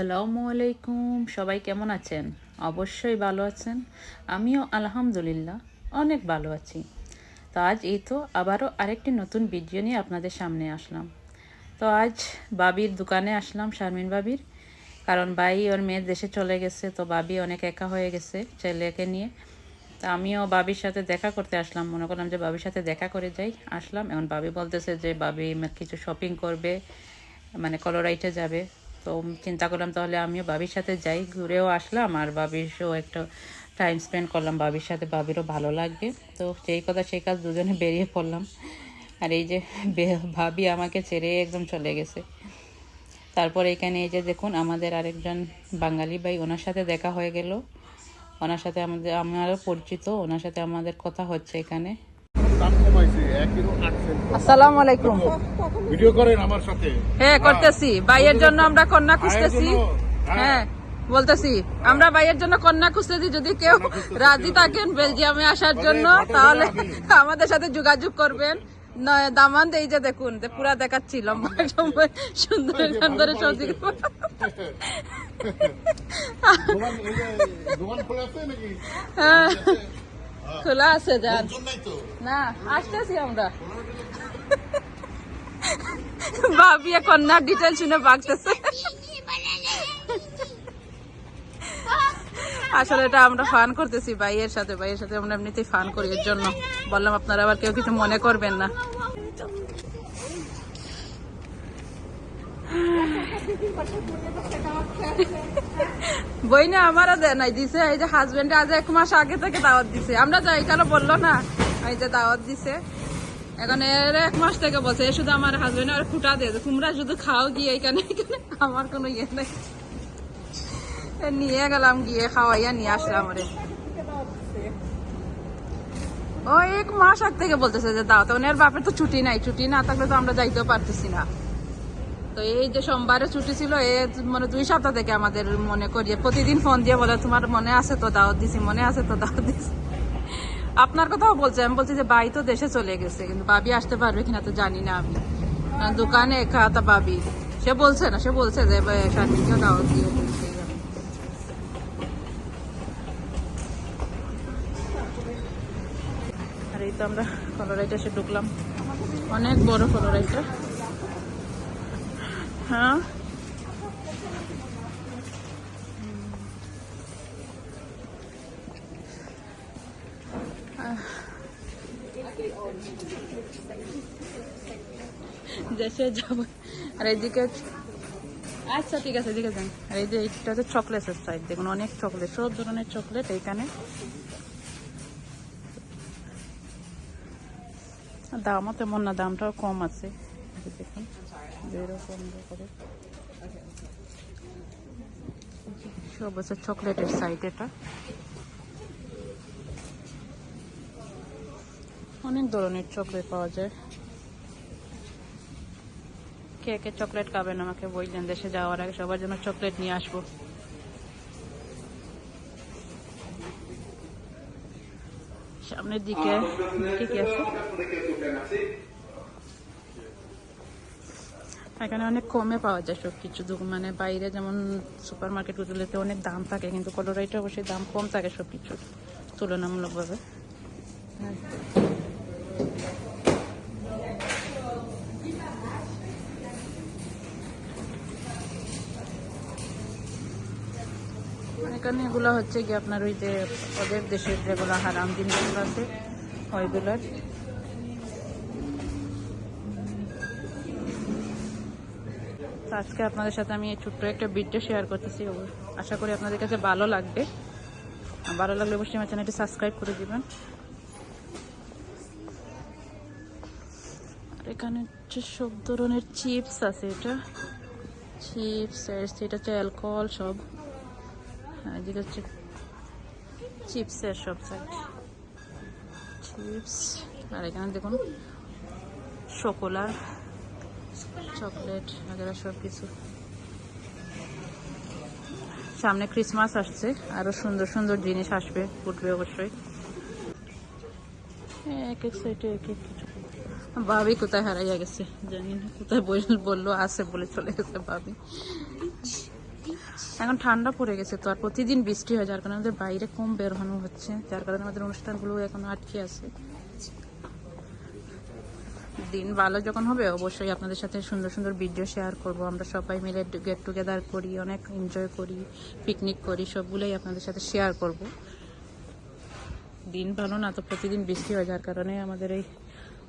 আসসালামু আলাইকুম। সবাই কেমন আছেন? অবশ্যই ভালো আছেন। আমিও আলহামদুলিল্লাহ অনেক ভালো আছি। তো আজ এই তো আবারও আরেকটি নতুন ভিডিও নিয়ে আপনাদের সামনে আসলাম। তো আজ বাবির দোকানে আসলাম, শারমিন বাবির। কারণ ভাই ওর মেয়ের দেশে চলে গেছে, তো বাবি অনেক একা হয়ে গেছে ছেলেকে নিয়ে। তো আমিও বাবির সাথে দেখা করতে আসলাম। মনে করলাম যে বাবির সাথে দেখা করে যাই, আসলাম। এখন বাবি বলতেছে যে বাবি কিছু শপিং করবে মানে কলোরাইটে যাবে। তো চিন্তা করলাম তাহলে আমিও বাবির সাথে যাই, ঘুরেও আসলাম। আর বাবির সাথেও একটা টাইম স্পেন্ড করলাম বাবির সাথে বাবিরও ভালো লাগবে। তো সেই কথা, সেই কাজ দুজনে বেরিয়ে পড়লাম। আর এই যে ভাবি আমাকে ছেড়ে একদম চলে গেছে। তারপর এখানে এই যে দেখুন, আমাদের আরেকজন বাঙালি ভাই, ওনার সাথে দেখা হয়ে গেল। ওনার সাথে আমাদের, আমারও পরিচিত, ওনার সাথে আমাদের কথা হচ্ছে এখানে। দাম কমাইছে এক কিলো আট সেন্ট আসসালামু আলাইকুম। ভিডিও করেন আমার সাথে। হ্যাঁ করতেছি। ভাইয়ের জন্য আমরা কন্যা খুঁজতেছি। হ্যাঁ। বলতেছি আমরা ভাইয়ের জন্য কন্যা খুঁজতেছি যদি কেউ রাজি থাকেন বেলজিয়ামে আসার জন্য তাহলে আমাদের সাথে যোগাযোগ করবেন। নয় দামান এই যে দেখুন যে পুরা দেখাচ্ছি লম্বা সময় সুন্দর সুন্দর সবজি হ্যাঁ। খোলা আছে যান না আসতেছি আমরা। ভাবি কন্যার ডিটেল শুনে বাগতেছে আসলে এটা আমরা ফান করতেছি ভাইয়ের সাথে। ভাইয়ের সাথে আমরা এমনিতেই ফান করি এর জন্য। বললাম আপনারা আবার কেউ কিছু মনে করবেন না। বই না আমারও দেয় নাই, দিছে, এই যে হাজবেন্ডে আজ এক মাস আগে থেকে দাওয়াত দিছে। আমরা যাই কেন বলল না, এই যে দাওয়াত দিছে। এখন এর এক মাস থেকে শুধু আমার হাজবেন্ড আর তোমরা শুধু খাও গিয়ে এখানে আমার কোনো ইয়ে নিয়ে গেলাম গিয়ে, খাওয়াইয়া নিয়ে আসলাম রে। ও এক মাস আগ থেকে বলতেছে যে দাও তখন বাপের তো ছুটি নাই, ছুটি না থাকলে তো আমরা যাইতেও পারতেছি না। তো এই যে সোমবারে ছুটি ছিল, এ মানে দুই সপ্তাহ থেকে আমাদের মনে করিয়ে প্রতিদিন ফোন দিয়ে বলে, তোমার মনে আছে তো, দাওয়াত দিছি, মনে আছে তো, দাওয়াত দিছি। আপনার কথাও বলছে, আমি বলছি যে বাই তো দেশে চলে গেছে, কিন্তু বাবি আসতে পারবে কিনা তো জানি না আমি। দোকানে একা তা বাবি সে বলছে না, সে বলছে যে শারমিনকেও দাওয়াত দিয়ে দিয়েছে। আর এই তো আমরা কলোরাইটা এসে ঢুকলাম। অনেক বড় কলোরাইটা হ্যাঁ দেশে যাব। আর এইদিকে আচ্ছা ঠিক আছে, এদিকে যান। আর এই যে এইটা হচ্ছে চকলেটের সাইড দেখুন, অনেক চকলেট সব ধরনের চকলেট এইখানে। দামও তেমন না, দামটাও কম আছে। যে দেখুন যেরকম করে সব হচ্ছে চকলেটের সাইড এটা? অনেক ধরনের চকলেট পাওয়া যায়। কে কে চকলেট খাবেন আমাকে বললেন দেশে যাওয়ার আগে সবার জন্য চকলেট নিয়ে আসব। সামনের দিকে কি কি আছে? এখানে অনেক কমে পাওয়া যায় সব কিছু মানে বাইরে যেমন সুপার মার্কেটগুলোতে অনেক দাম থাকে, কিন্তু কলোরাইটে অবশ্যই দাম কম থাকে সব কিছুর তুলনামূলকভাবে। এখানে এগুলো হচ্ছে কি আপনার ওই যে ওদের দেশের যেগুলো হারাম জিনিসগুলো আছে, ওইগুলোর। তো আজকে আপনাদের সাথে আমি ছোট্ট একটা ভিডিও শেয়ার করতেছি। আশা করি আপনাদের কাছে ভালো লাগবে। ভালো লাগলে অবশ্যই আমার চ্যানেলটি সাবস্ক্রাইব করে দিবেন। এখানে হচ্ছে সব ধরনের চিপস আছে এটা। চিপস এটা হচ্ছে অ্যালকোহল সব। হ্যাঁ এদিকে হচ্ছে চিপসের সব সাইড চিপস আর এখানে দেখুন শোকোলার চকলেট আগেরা সব কিছু সামনে ক্রিসমাস আসছে, আরও সুন্দর সুন্দর জিনিস আসবে ফুটবে অবশ্যই। এক এক এক কিছু। ভাবি কোথায় হারাইয়া গেছে, জানি না, কোথায় বলল, আছে বলে চলে গেছে ভাবি। এখন ঠান্ডা পড়ে গেছে তো, আর প্রতিদিন বৃষ্টি হয়, যার কারণে আমাদের বাইরে কম বের হচ্ছে, যার কারণে আমাদের অনুষ্ঠানগুলো এখন আটকে আছে। দিন ভালো যখন হবে, অবশ্যই আপনাদের সাথে সুন্দর সুন্দর ভিডিও শেয়ার করব। আমরা সবাই মিলে গেট টুগেদার করি, অনেক এনজয় করি পিকনিক করি, সবগুলোই আপনাদের সাথে শেয়ার করব। দিন ভালো না তো প্রতিদিন বৃষ্টি হয়, যার কারণে আমাদের এই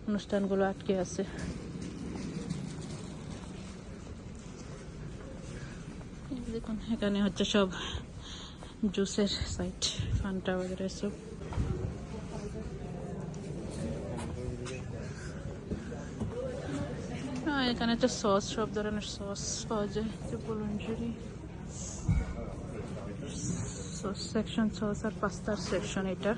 অনুষ্ঠানগুলো আটকে আছে। দেখুন, এখানে হচ্ছে সব জুসের সাইট ফান্টা বাজারের সব। এখানে একটা সস সব ধরনের সস পাওয়া যায়। যে বলুনঝুরি সস সেকশন সস আর পাস্তার সেকশন এটার।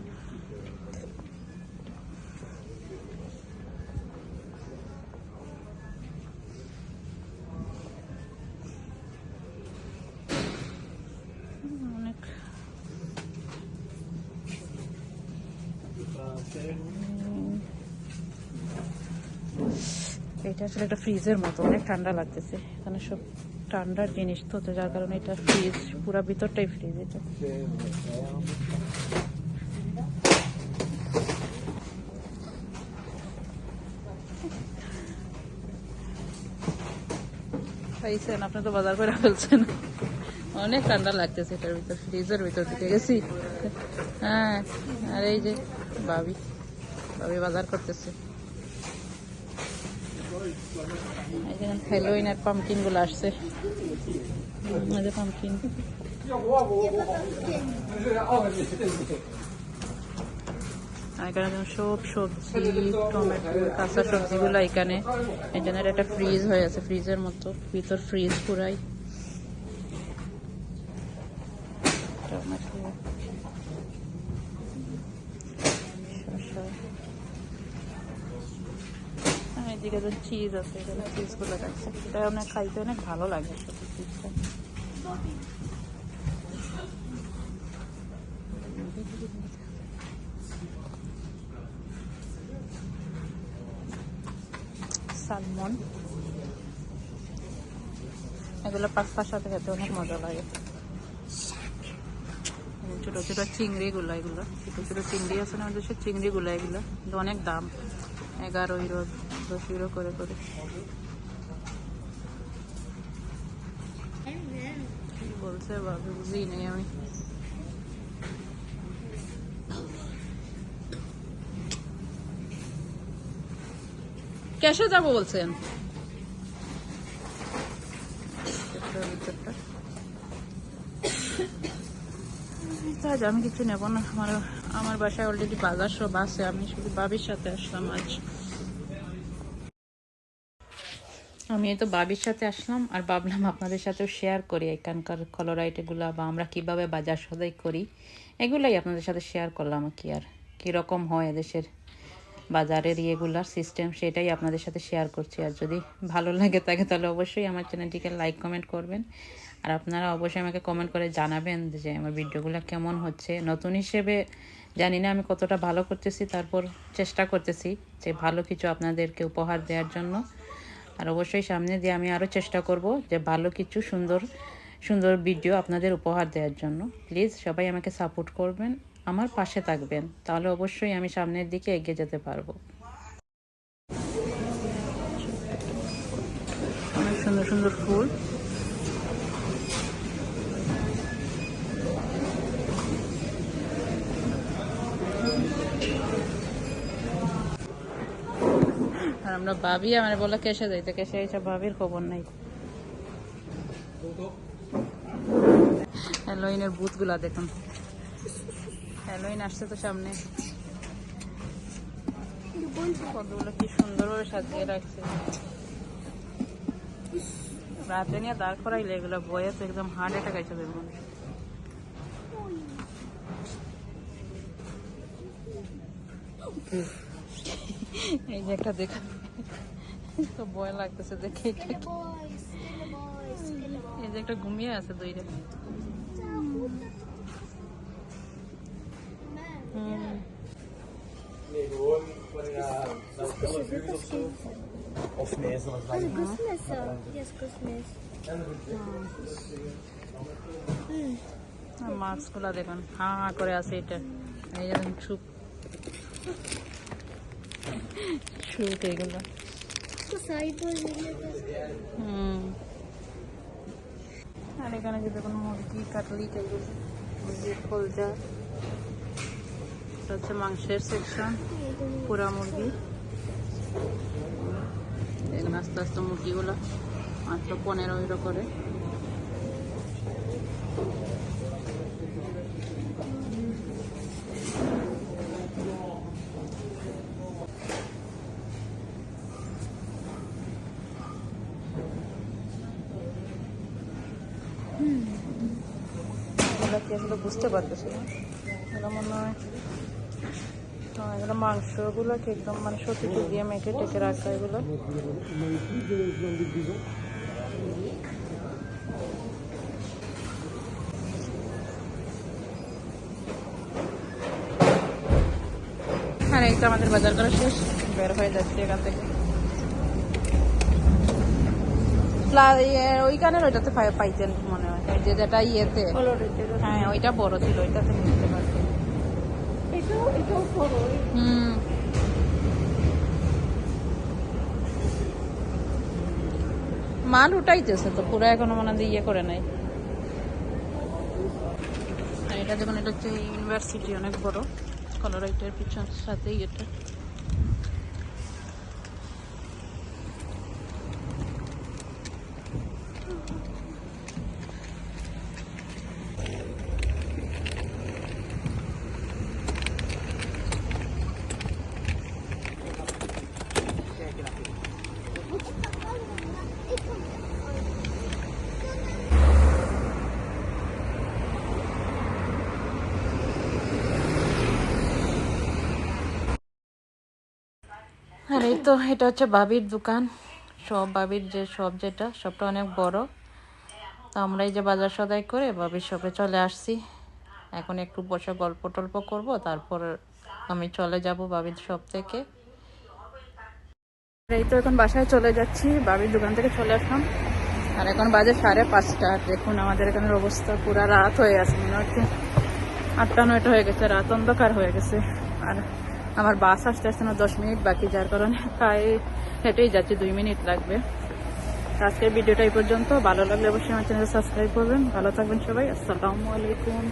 এটা আসলে একটা ফ্রিজের মতো, অনেক ঠান্ডা লাগতেছে। এখানে সব ঠান্ডার জিনিস তো যার কারণে এটা ফ্রিজ পুরো ভিতরটাই ফ্রিজ এটা। পাইছেন আপনি তো বাজার করে ফেলছেন। অনেক ঠান্ডা লাগতেছে এটার ভিতর ফ্রিজের ভিতর থেকে গেছি। হ্যাঁ আর এই যে ভাবি ভাবি বাজার করতেছে। হ্যালোইনের পামকিনগুলো আসছে। পামকিন এখানে সব সবজি, টমেটো এখানে। একটা ফ্রিজ হয়ে আছে ফ্রিজের মতো। ভিতর ফ্রিজ পুরাই। টমেটো শসা আর এদিকে চিজ আছে, এখানে চিজগুলো রাখছে এটা অনেক খাইতে অনেক ভালো লাগে সালমন এগুলো পাস্তার সাথে খেতে অনেক মজা লাগে। ছোট ছোট চিংড়ি গুলো এগুলো। ছোট ছোট চিংড়ি আছে না, আমাদের চিংড়ি গুলো এগুলো। অনেক দাম। এগারো ইউরো দশ ইউরো করে করে। বলছে বাবু বুঝি নেই আমি। ক্যাশে যাব বলছেন? আমি কিছু নেব না আমার আমার বাসায় অলরেডি বাজার সব আছে, আমি শুধু বাবির সাথে আসলাম আজ। আমি তো বাবির সাথে আসলাম, আর ভাবলাম আপনাদের সাথেও শেয়ার করি এখানকার কলোরাইট এগুলা বা আমরা কীভাবে বাজার সদাই করি। এগুলাই আপনাদের সাথে শেয়ার করলাম কি আর কীরকম হয় এদেশের বাজারের ইয়েগুলার সিস্টেম সেটাই আপনাদের সাথে শেয়ার করছি। আর যদি ভালো লাগে তাকে তাহলে অবশ্যই আমার চ্যানেলটিকে লাইক কমেন্ট করবেন। আর আপনারা অবশ্যই আমাকে কমেন্ট করে জানাবেন যে আমার ভিডিওগুলো কেমন হচ্ছে। নতুন হিসেবে জানি না, আমি কতটা ভালো করতেছি, তারপর চেষ্টা করতেছি যে ভালো কিছু আপনাদেরকে উপহার দেওয়ার জন্য। আর অবশ্যই সামনে দিয়ে আমি আরও চেষ্টা করব যে ভালো কিছু সুন্দর সুন্দর ভিডিও আপনাদের উপহার দেওয়ার জন্য। প্লিজ সবাই আমাকে সাপোর্ট করবেন, আমার পাশে থাকবেন, তাহলে অবশ্যই আমি সামনের দিকে এগিয়ে যেতে পারব। সুন্দর সুন্দর ফুল। আর আমরা ভাবি, আমার বলে কেসে যাইতে? কেসে এইসব ভাবির খবর নাই। হ্যালোইনের বুথগুলা দেখুন। হ্যালোইন আসছে তো সামনে। কতগুলো কি সুন্দর করে সাজিয়ে রাখছে। রাতে নিয়ে দাঁড় করাইলে এগুলো বয়ে তো একদম হার্ট অ্যাটাক আইসা দেবে মানুষ এই যে একটা দেখা তো ভয় লাগতেছে দেখে এটা এই যে একটা ঘুমিয়ে আছে দুইটা Of dat. Yes, gusmes. মাস্কগুলো দেখুন হাঁ হাঁ করে আছে এটা এই যেমন ছুপ শুরুতে এগুলো আর এখানে যে কোনো মুরগি কাটলি টাইগুলো মুরগির এটা হচ্ছে মাংসের সেকশন পোড়া মুরগি। এখানে আস্তে আস্তে মুরগিগুলো মাত্র পনেরো ইউরো করে। আসলে বুঝতে পারতেছি না। এগুলো মনে হয় হ্যাঁ এগুলো মাংসগুলো কি একদম মানে সত্যি দিয়ে মেখে টেকে রাখা এগুলো। আর এই তো আমাদের বাজার করা শেষ। বের হয়ে যাচ্ছে এখান থেকে। ওইখানের ওইটাতে পাই- পাইতেন মনে হয়। এই যে যেটা ইয়েতে। হ্যাঁ ওইটা বড় ছিল ওইটাতে নিতে হুম। মাল উঠাইতেছে তো পুরো এখনও মনে হয় ইয়ে করে নাই। আর এটা দেখুন এটা হচ্ছে ইউনিভার্সিটি অনেক বড়। কলোরাইটের পিছন সাথেই এটা আর এই তো, এটা হচ্ছে বাবির দোকান। সব বাবির যে সব যেটা, সবটা অনেক বড়। তো আমরা এই যে বাজার সদাই করে বাবির শপে চলে আসছি। এখন একটু বসে গল্প টল্প করব, তারপর আমি চলে যাব বাবির শপ থেকে। এই তো এখন বাসায় চলে যাচ্ছি, বাবির দোকান থেকে চলে আসলাম। আর এখন বাজে সাড়ে পাঁচটা। দেখুন আমাদের এখানের অবস্থা, পুরা রাত হয়ে আছে মনে হচ্ছে আটটা নয়টা হয়ে গেছে, রাত অন্ধকার হয়ে গেছে। আর আমার বাস আসতে আসতে না, দশ মিনিট বাকি, যার কারণে প্রায় হেঁটেই যাচ্ছে, দুই মিনিট লাগবে। আজকের ভিডিওটা এই পর্যন্ত। ভালো লাগলে অবশ্যই আমার চ্যানেল সাবস্ক্রাইব করবেন। ভালো থাকবেন সবাই। আসসালামু আলাইকুম।